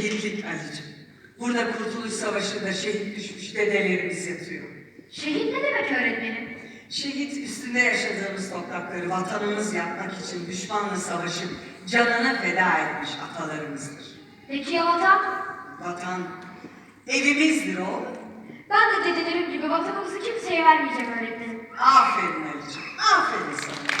şehitlik Ali'cim. Burada Kurtuluş Savaşı'nda şehit düşmüş dedelerimiz yatıyor. Şehit ne demek öğretmenim? Şehit üstünde yaşadığımız toprakları vatanımız yapmak için düşmanla savaşıp canını feda etmiş atalarımızdır. Peki ya vatan? Vatan evimizdir o. Ben de dedelerim gibi vatanımızı kimseye vermeyeceğim öğretmenim. Aferin Ali'cim, aferin sana.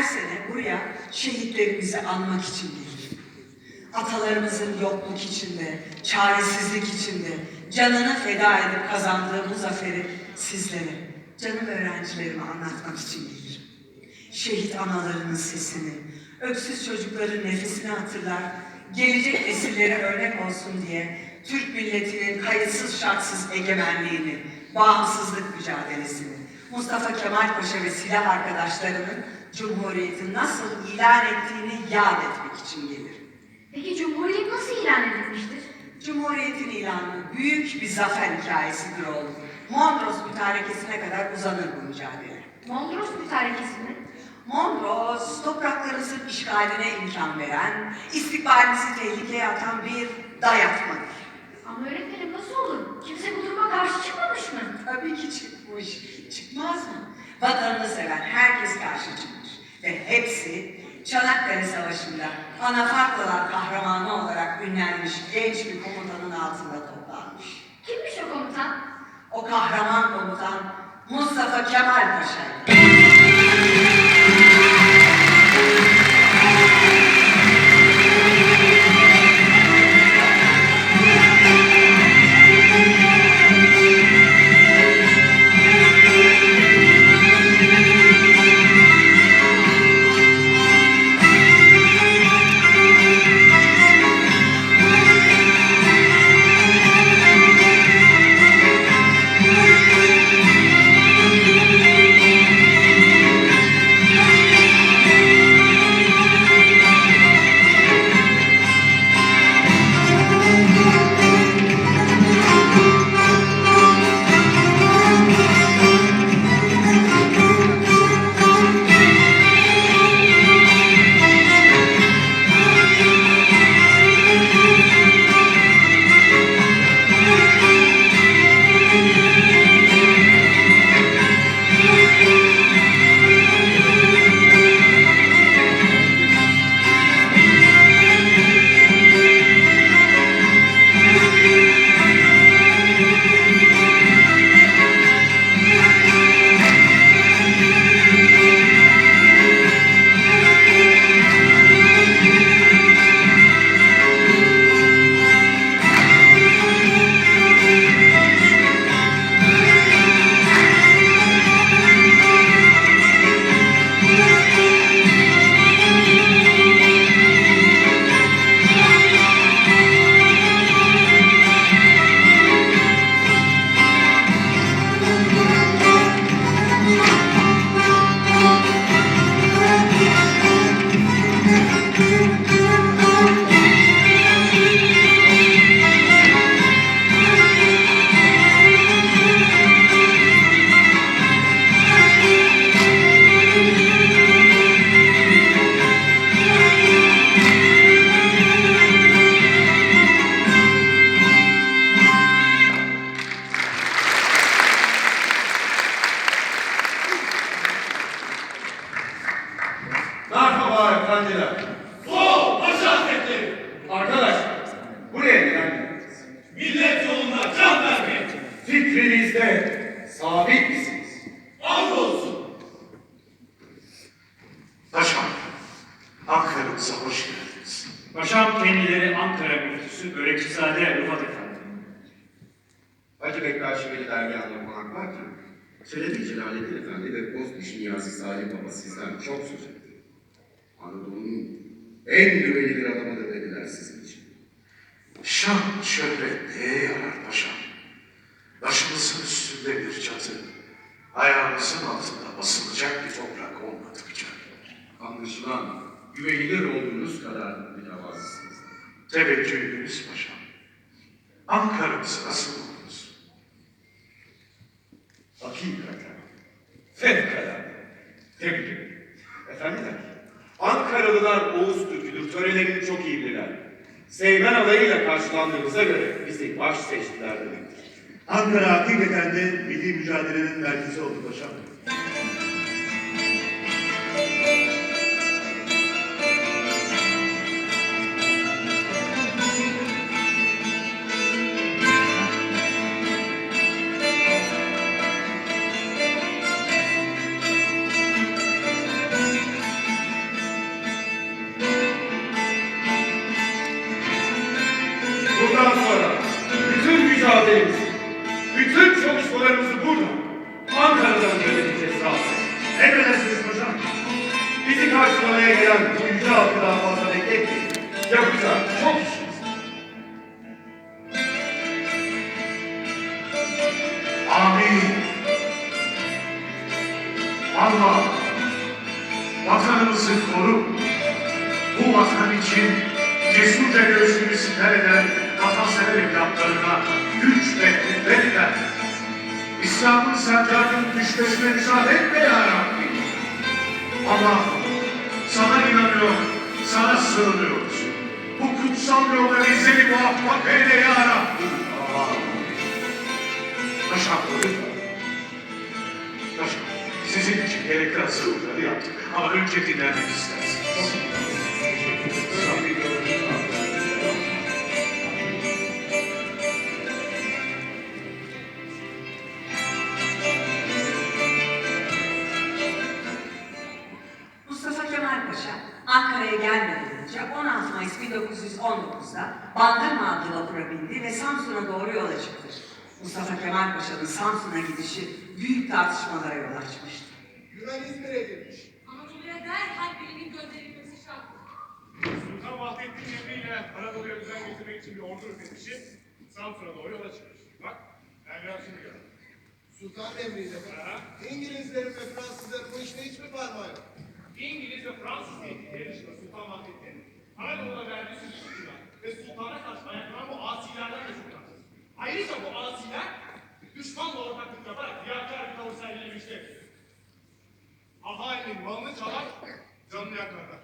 Her sene buraya şehitlerimizi anmak için gelirim. Atalarımızın yokluk içinde, çaresizlik içinde canını feda edip kazandığı bu zaferi sizlere, canım öğrencilerime anlatmak için gelirim. Şehit analarının sesini, öksüz çocukların nefesini hatırlar, gelecek nesillere örnek olsun diye Türk milletinin kayıtsız şartsız egemenliğini, bağımsızlık mücadelesini, Mustafa Kemal Paşa ve silah arkadaşlarının Cumhuriyeti nasıl ilan ettiğini yad etmek için gelirim. Peki Cumhuriyet nasıl ilan edilmiştir? Cumhuriyetin ilanı büyük bir zafer hikayesidir oğlum. Mondros mütarekesine kadar uzanır bu mücadele. Mondros mütarekesi mi? Mondros, topraklarınızın işgaline imkan veren, istikbalinizi tehlikeye atan bir dayatmadır. Ama öğretmenim nasıl olur? Kimse bu duruma karşı çıkmamış mı? Tabii ki çıkmış. Çıkmaz mı? Vatanını seven herkes karşı çıkmış. Ve hepsi Çanakkale Savaşı'nda Anafartalar kahramanı olarak ünlenmiş genç bir komutanın altında toplanmış. Kimmiş o komutan? O kahraman komutan Mustafa Kemal Paşa'ydı. Çelebi Celalettin Efendi ve Bozkişi Niyazi Salim Baba sizden çok söz etti. Anadolu'nun en güvenilir adamıdır dediler sizin için. Şan, şöhret neye yarar paşam? Başımızın üstünde bir çatı, ayağımızın altında basılacak bir toprak olmadıkça. Anlaşılan güvenilir olduğunuz kadar mütevazısınız. Teveccühünüz paşam. Ankara'mızı nasıl buldunuz? Hakikaten. Fevkalade. Tebrik ederim. Efendiler, Ankaralılar Oğuz Türküdür, törelerini çok iyi bilirler. Seymen alayıyla karşılandığımıza göre bizi baş seçtiler demektir. Ankara hakikaten de milli mücadelenin merkezi oldu paşam. Allah sana inanıyor, sana sığınıyoruz. Bu kutsal yolda bizleri muvaffak eyle ya Rabbi. Lütfen. Paşam sizin için gerekli hazırlıkları yaptık ama önce dinlenmek istersiniz. 1919'da Bandırma adlı vapura bindi ve Samsun'a doğru yola çıktı. Mustafa Kemal Paşa'nın Samsun'a gidişi büyük tartışmalara yol açmıştı. Yunan İzmir'e girmiş. Anadolu'ya derhal birinin gönderilmesi şarttır. Sultan Vahdettin emriyle Anadolu'ya düzen getirmek için bir ordu müfettişi Samsun'a doğru yola çıkmış. Bak, biraz şimdi gördüm. Sultan emriyle. İngilizlerin ve Fransızların bu işte hiçbir parmağı yok. İngiliz ve Fransız tehditleri dışında Sultan Vahdettin Anadolu'da verdiği sürücüler ve sultana karşı ayaklanan bu asilerden de çok rahatsız. Ayrıca bu asiler düşmanla ortaklık yaparak riyakar bir tavır sergilemiştir. Ahalinin malını çalar, canını yakarlar.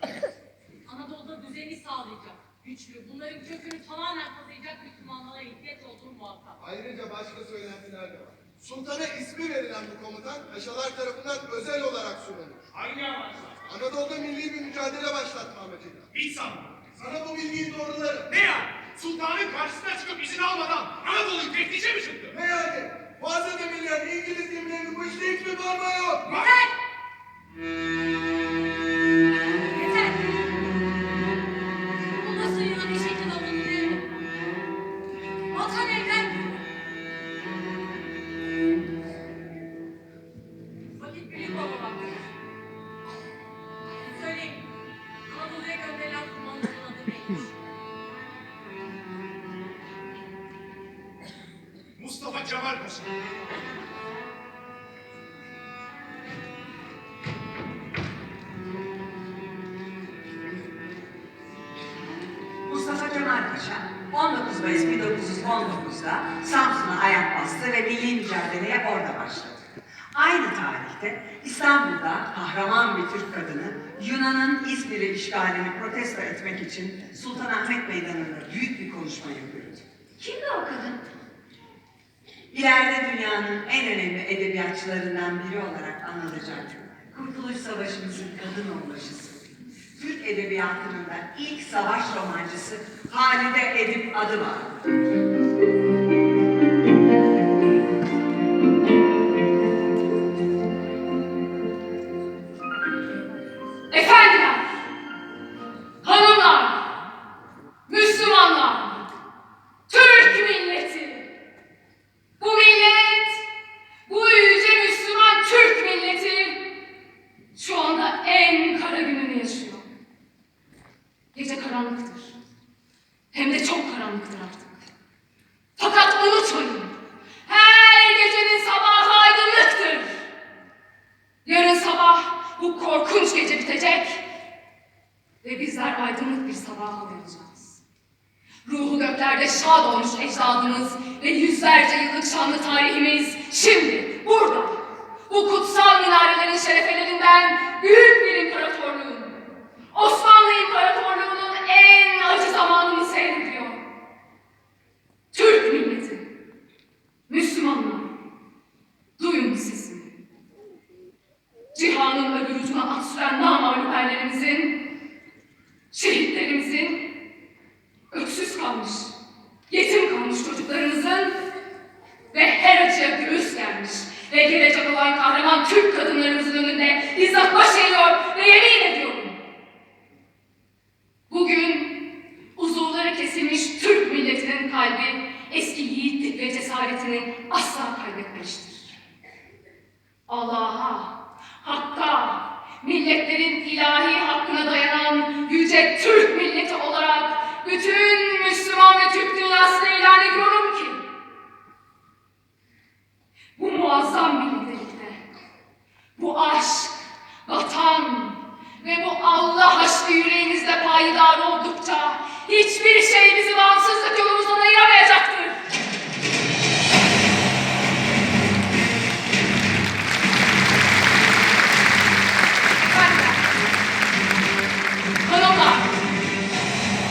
Anadolu'da düzeni sağlayacak, güçlü, bunların kökünü tamamen kazıyacak bir kumandanlara ihtiyaç olduğu muhakkak. Ayrıca başka söylentiler de var. Sultana ismi verilen bu komutan paşalar tarafından özel olarak sunulmuş. Hangi amaçla? Anadolu'da milli bir mücadele başlatma amacıyla. Hiç sanmıyorum. Sana bu bilgiyi doğrularım. Ne ya? Sultanın karşısına çıkıp izin almadan Anadolu'yu teftişe mi çıktı? Ne yani? Boğaz edebilirler İngiliz gemilerinin bu işte hiçbir parmağı yok. Yeter! İleride dünyanın en önemli edebiyatçılarından biri olarak anılacak Kurtuluş Savaşımızın kadın onbaşısı. Türk edebiyatının da ilk savaş romancısı Halide Edip adı var. Ruhu göklerde şad olmuş ecdadımız ve yüzlerce yıllık şanlı tarihimiz şimdi burada, bu bu kutsal minarelerin şerefelerinden büyük bir imparatorluğun, Osmanlı İmparatorluğu'nun en acı zamanını seyrediyor. Türk milleti, Müslümanlar, duyun sesimi. Cihanın öbür ucuna at süren namağlup erlerimizin, şehitlerimizin, öksüz kalmış, yetim kalmış çocuklarımızın ve her acıya göğüs gelmiş ve gelecek olan kahraman Türk kadınlarımızın önünde bizzat baş eğiyor ve yemin ediyorum. Bugün uzuvları kesilmiş Türk milletinin kalbi eski yiğitlik ve cesaretini asla kaybetmemiştir. Allah'a, Hakk'a, milletlerin ilahi hakkına dayanan yüce Türk milleti olarak bütün Müslüman ve Türk dünyasına ilan ediyorum ki bu muazzam birliktelikte, bu aşk, vatan ve bu Allah aşkı yüreğimizde payidar oldukça hiçbir şey bizi bağımsızlık yolumuzdan ayıramayacaktır.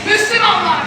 Müslümanlar,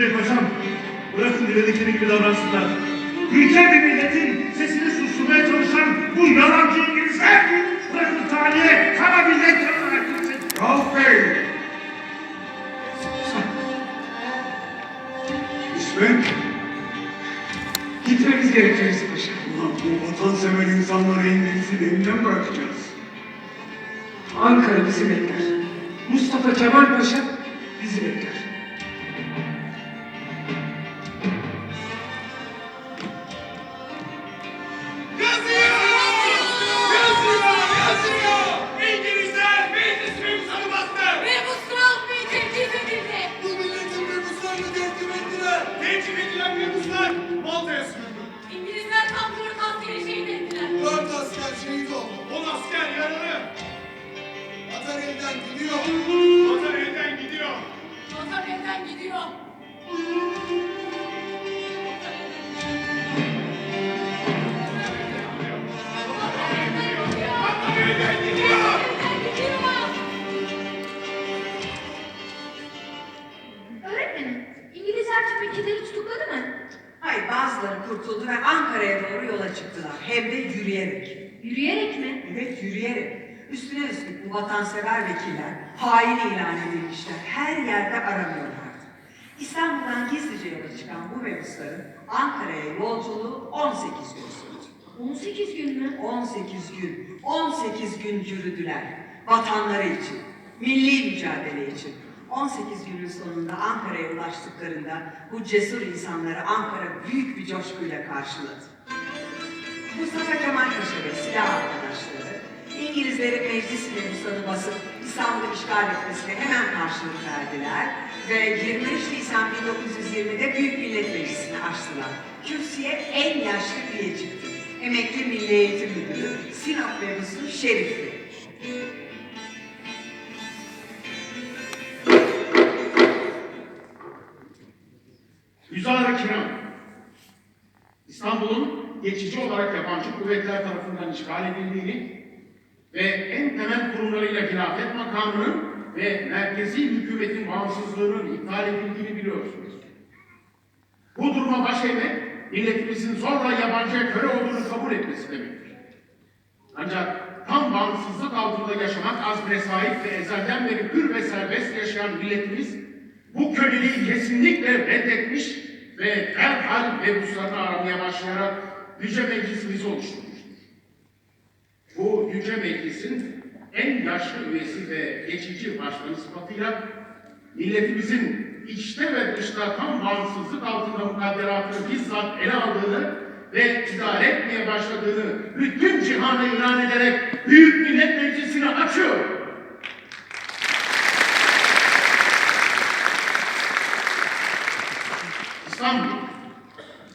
Bey Paşam, bırakın diledikleri gibi davransınlar. Ülke bir milletin sesini susturmaya çalışan bu yalancı İngilizler, bırakın tarihe kara bir leke bırakırsın. Rauf Bey! İsmet! Gitmemiz gerekiyor Yusuf Paşa. Bu vatansever insanları İngiliz'in elinden bırakacağız. Ankara bizi bekler. Mustafa Kemal Paşa bizi bekler. Gidiyor. Öğretmenim, İngilizler tüm ülkeleri tutukladı mı? Hayır bazıları kurtuldu ve Ankara'ya doğru yola çıktılar. Hem de yürüyerek. Yürüyerek mi? Evet yürüyerek. Üstüne üstlük bu vatansever vekiller hain ilan edilmişler. Her yerde aranıyorlardı. İstanbul'dan gizlice yola çıkan bu mebusların Ankara'ya yolculuğu 18 gün sürdü. 18 gün mü? 18 gün, 18 gün yürüdüler. Vatanları için, milli mücadele için. 18 günün sonunda Ankara'ya ulaştıklarında bu cesur insanları Ankara büyük bir coşkuyla karşıladı. Mustafa Kemal Paşa ve silah arkadaşları İngilizlerin meclis memusanı basıp İstanbul'u işgal etmesine hemen karşılık verdiler ve 23 Nisan 1920'de Büyük Millet Meclisi'ni açtılar. Kürsüye en yaşlı üye çıktı. Emekli Milli Eğitim Müdürü Sinop memusu Şerifli. Yüzara Kiram, İstanbul'un geçici olarak yabancı kuvvetler tarafından işgal edildiğini ve en temel kurumlarıyla hilafet makamının ve merkezi hükümetin bağımsızlığının iptal edildiğini biliyorsunuz. Bu duruma baş eğmek, milletimizin zorla yabancıya köle olduğunu kabul etmesi demektir. Ancak tam bağımsızlık altında yaşamak azmine sahip ve ezelden beri hür ve serbest yaşayan milletimiz bu köleliği kesinlikle reddetmiş ve derhal mebuslarını aramaya başlayarak Yüce Meclisimizi oluşturmuştur. Bu Yüce Meclis'in en yaşlı üyesi ve geçici başkanı sıfatıyla milletimizin içte ve dışta tam bağımsızlık altında mukadderatını bizzat ele aldığını ve idare etmeye başladığını bütün cihana ilan ederek Büyük Millet Meclisi'ni açıyor. İstanbul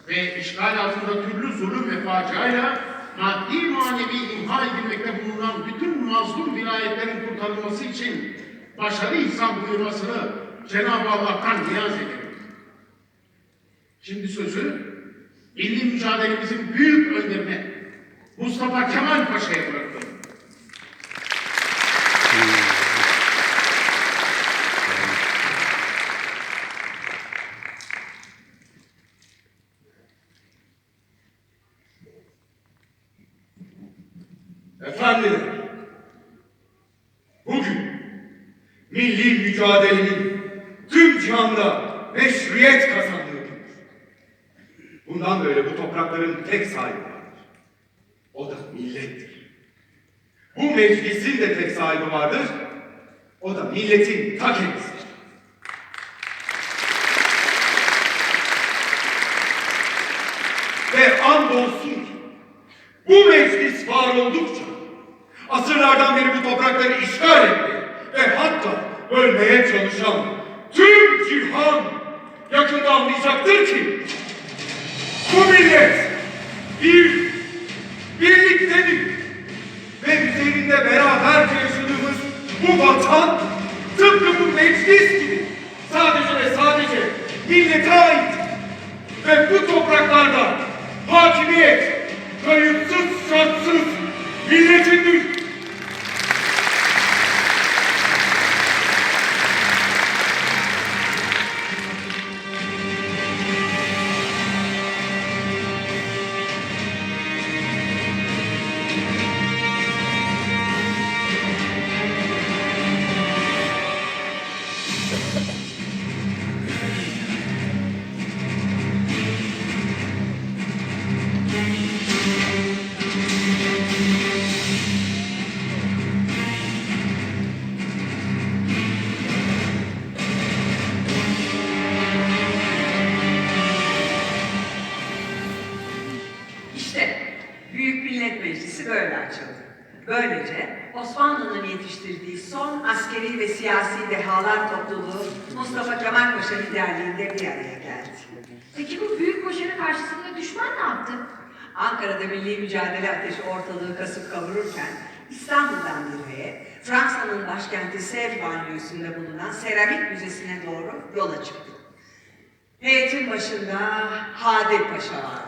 ve işgal altında türlü zulüm ve faciayla maddi manevi imha edilmekte bulunan bütün mazlum vilayetlerin kurtarılması için başarı ihsan buyurmasını Cenab-ı Allah'tan niyaz ederim. Şimdi sözü milli mücadelemizin büyük önderine Mustafa Kemal Paşa'ya bırakıyorum. Efendiler, bugün milli mücadelenin tüm cihanda meşruiyet kazandığı gündür. Bundan böyle bu toprakların tek sahibi vardır. O da millettir. Bu meclisin de tek sahibi vardır. O da milletin ta kendisidir. Ve andolsun ki bu meclis var oldukça asırlardan beri bu toprakları işgal etmeye ve hatta bölmeye çalışan tüm cihan yakında anlayacaktır ki bu millet bir birliktedir ve üzerinde beraberce yaşadığımız bu vatan tıpkı bu meclis gibi sadece ve sadece millete ait ve bu topraklarda hakimiyet kayıtsız şartsız milletindir. Siyasi dehalar topluluğu Mustafa Kemal Paşa liderliğinde bir araya geldi. Peki bu büyük başarı karşısında düşman ne yaptı? Ankara'da milli mücadele ateşi ortalığı kasıp kavururken İstanbul'dan bir heyet Fransa'nın başkenti Sèvres banliyosunda bulunan Seramik Müzesi'ne doğru yola çıktı. Heyetin başında Hadi Paşa vardı.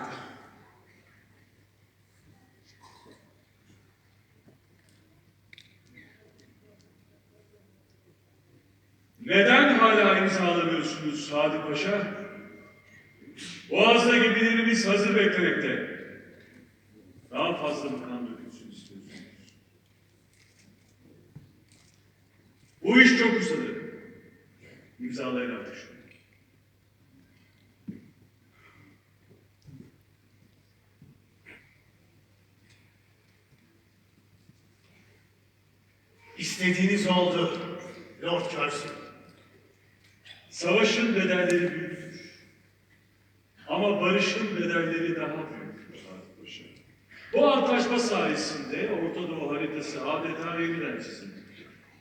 Neden hala imzalamıyorsunuz Sadi Paşa? Boğaz'da gemilerimiz hazır beklemekte. Daha fazla mı kan dökülsün istiyorsunuz? Bu iş çok uzadı. İmzalayın artık şunu. İstediğiniz oldu Lord Churchill. Savaşın bedelleri büyüktür. Ama barışın bedelleri daha büyüktür Paşa. Bu antlaşma sayesinde Orta Doğu haritası adeta yeniden çizildi.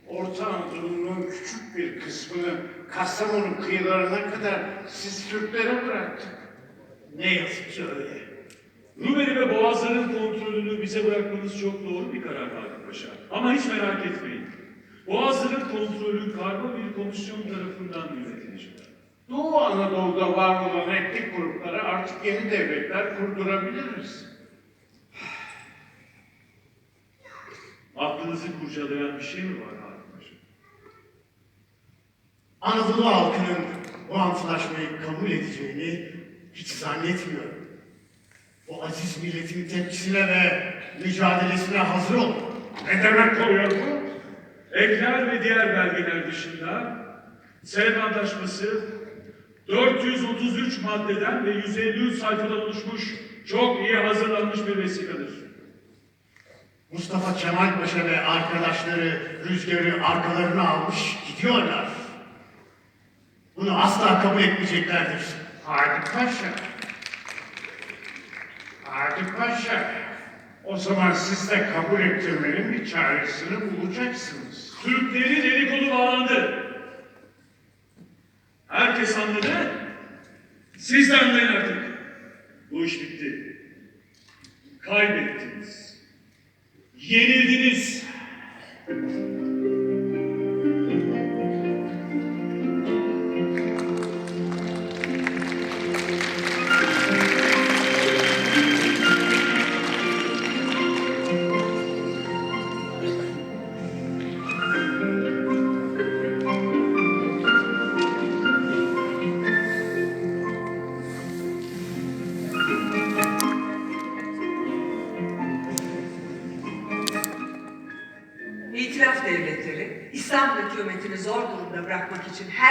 Orta Anadolu'nun küçük bir kısmını Kastamonu kıyılarına kadar siz Türklere bıraktık. Ne yazık ki öyle. Rumeli ve Boğazların kontrolünü bize bırakmanız çok doğru bir karar Fatih Paşa. Ama hiç merak etmeyin. Boğazların kontrolü karma bir komisyon tarafından yönetilecek. Doğu Anadolu'da var olan etnik gruplara artık yeni devletler kurdurabiliriz. Aklınızı kurcalayan bir şey mi var Paşa? Anadolu halkının bu antlaşmayı kabul edeceğini hiç zannetmiyorum. O aziz milletin tepkisine ve mücadelesine hazır olun. Ne demek oluyor bu? Ekler ve diğer belgeler dışında Sevr Antlaşması 433 maddeden ve 153 sayfadan oluşmuş çok iyi hazırlanmış bir vesikadır. Mustafa Kemal Paşa ve arkadaşları rüzgarı arkalarına almış gidiyorlar. Bunu asla kabul etmeyeceklerdir. Hadi Paşa. Hadi Paşa. O zaman siz de kabul ettirmenin bir çaresini bulacaksınız. Türklerin eli kolu bağlandı. Herkes anladı. Siz de anlayın artık. Bu iş bitti. Kaybettiniz. Yenildiniz.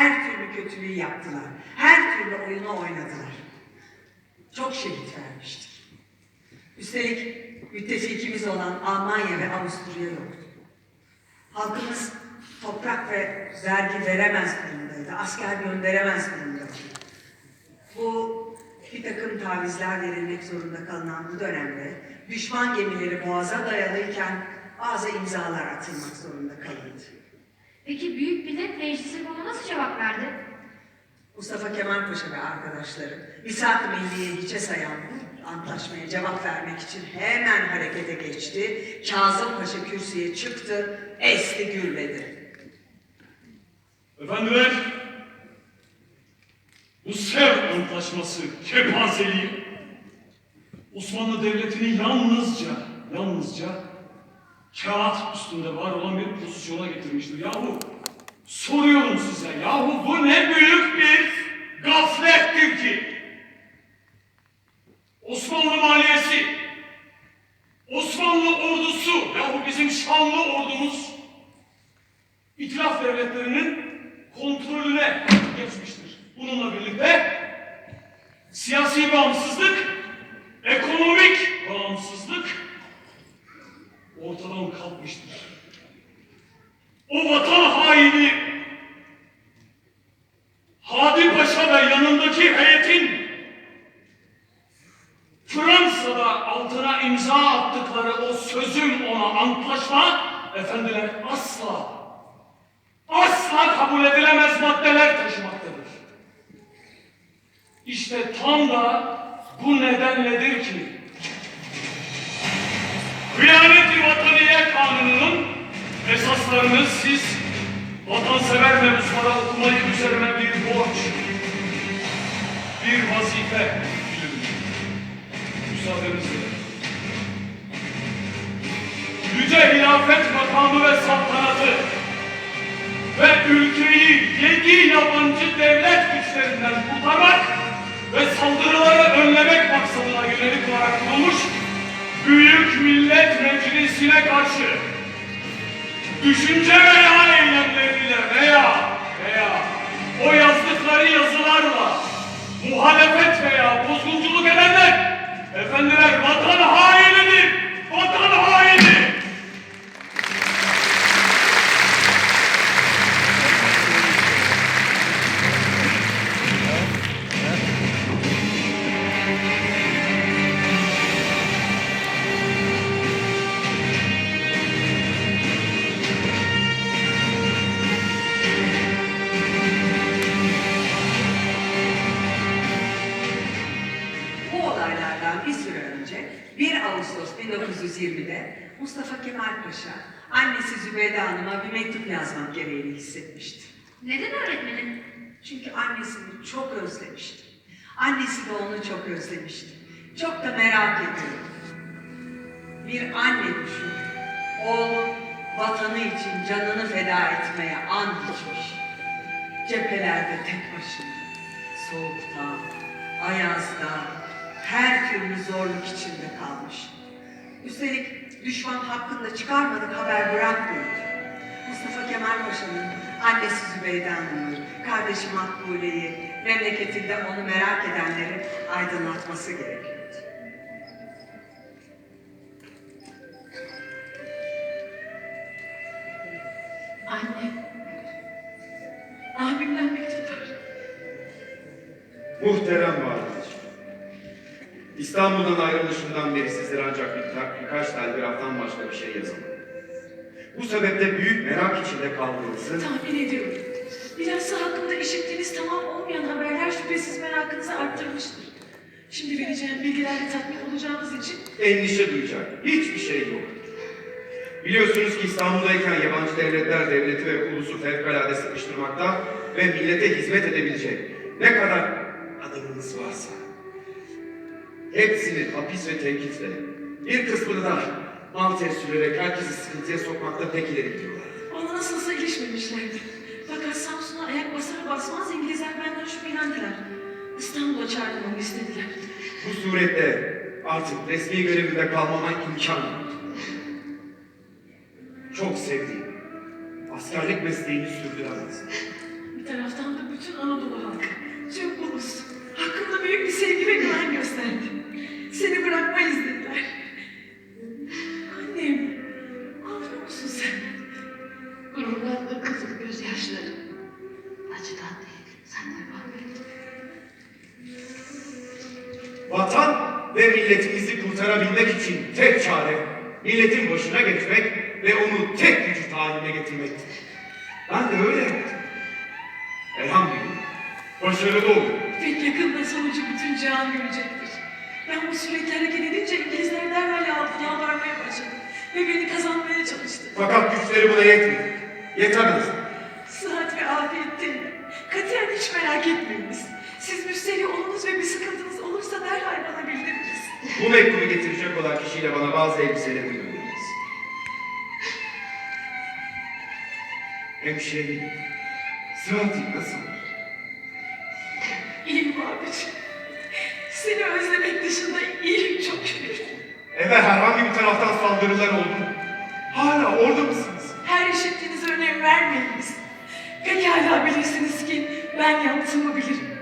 Her türlü kötülüğü yaptılar. Her türlü oyunu oynadılar. Çok şehit vermiştik. Üstelik müttefikimiz olan Almanya ve Avusturya yoktu. Halkımız toprak ve vergi veremez durumdaydı. Asker gönderemez durumdaydı. Bu bir takım tavizler verilmek zorunda kalınan bu dönemde düşman gemileri boğaza dayalıyken bazı imzalar atılmak zorunda kalındı. Peki Büyük Millet Meclisi buna nasıl cevap verdi? Mustafa Kemal Paşa ve arkadaşları Misak-ı Milliye'yi hiçe sayan bu antlaşmaya cevap vermek için hemen harekete geçti. Kazım Paşa kürsüye çıktı, esti gürledi. Efendiler, bu Sevr Antlaşması kepazeliği Osmanlı Devleti'ni yalnızca, yalnızca kağıt üstünde var olan bir pozisyona getirmiştir. Yahu soruyorum size, yahu bu ne büyük bir gaflettir ki Osmanlı maliyesi, Osmanlı ordusu, yahu bizim şanlı ordumuz İtilaf devletlerinin kontrolüne geçmiştir. Bununla birlikte siyasi bağımsızlık, ekonomik bağımsızlık ortadan kalkmıştır. O vatan haini Hadi Paşa ve yanındaki heyetin Fransa'da altına imza attıkları o sözüm ona antlaşma efendiler asla asla kabul edilemez maddeler taşımaktadır. İşte tam da bu nedenledir ki Hıyanet-i Vataniye Kanunu'nun esaslarını siz vatansever mevzulara okumayı üzerine bir borç, bir vazife. Müsaadenizle. Yüce hilafet makamı ve saltanatı ve ülkeyi yedi yabancı devlet güçlerinden kurtarmak ve saldırıları önlemek maksadına yönelik olarak kurulmuş Büyük Millet Meclisi'ne karşı düşünce veya eylemleriyle veya veya o yazdıkları yazılarla muhalefet veya bozgunculuk edenler efendiler vatan hainidir, vatan zorluk içinde kalmış. Üstelik düşman hakkında çıkarmadık haber bırakmıyor. Mustafa Kemal Paşa'nın annesi Zübeyde Hanım'ı, kardeşi Makbule'yi, memleketinde onu merak edenleri aydınlatması gerekiyordu. İstanbul'dan ayrılışından beri sizlere ancak bir, birkaç telgraftan başka bir şey yazamadım. Bu sebeple büyük merak içinde kaldığınızı Tahmin ediyorum. Bilhassa hakkında işittiğiniz tamam olmayan haberler şüphesiz merakınızı arttırmıştır. Şimdi vereceğim bilgilerle tatmin olacağınız için endişe duyacak hiçbir şey yok. Biliyorsunuz ki İstanbul'dayken yabancı devletler devleti ve ulusu fevkalade sıkıştırmakta ve millete hizmet edebilecek ne kadar adamınız varsa hepsini hapis ve tenkitle bir kısmını da mal sürerek herkesi sıkıntıya sokmakta pek ileri gidiyorlar. bana nasılsa ilişmemişlerdi. Fakat Samsun'a ayak basar basmaz İngilizler benden şüphelendiler. İstanbul'a çağırmamı istediler. Bu surette artık resmi görevimde kalmama imkan yok. Çok sevdiğim, askerlik mesleğini sürdüremez. Bir taraftan da bütün Anadolu halkı, tüm ulus, hakkında büyük bir sevgi ve güven gösterdi. Seni bırakmayız dediler. Annem, ağlıyor musun sen? Gururlandı kızım gözyaşları. Acıdan değil, senden var Vatan ve milletimizi kurtarabilmek için tek çare milletin başına geçmek ve onu tek vücut haline getirmektir. Ben de öyle yaptım. Elhamdülillah. Başarılı oldum. Pek yakında sonucu bütün cihan görecektir. Ben bu sürekli hareket edince İngilizler derhal yal- yalvarmaya başladı. Ve beni kazanmaya çalıştı. Fakat güçleri buna yetmedi. Yetemez. Sıhhat ve afiyetteyim. Katiyen hiç merak etmeyiniz. Siz müsteri olunuz ve bir sıkıntınız olursa derhal bana bildiriniz. Bu mektubu getirecek olan kişiyle bana bazı elbiseleri gönderiniz. Hemşehrim, sıhhatin nasıl? İyiyim abicim. Seni özlemek dışında iyiyim çok şükür. Eve herhangi bir taraftan saldırılar oldu. Hala orada mısınız? Her işittiğinize önem vermeyiniz. Pekala bilirsiniz ki ben yaptığımı bilirim.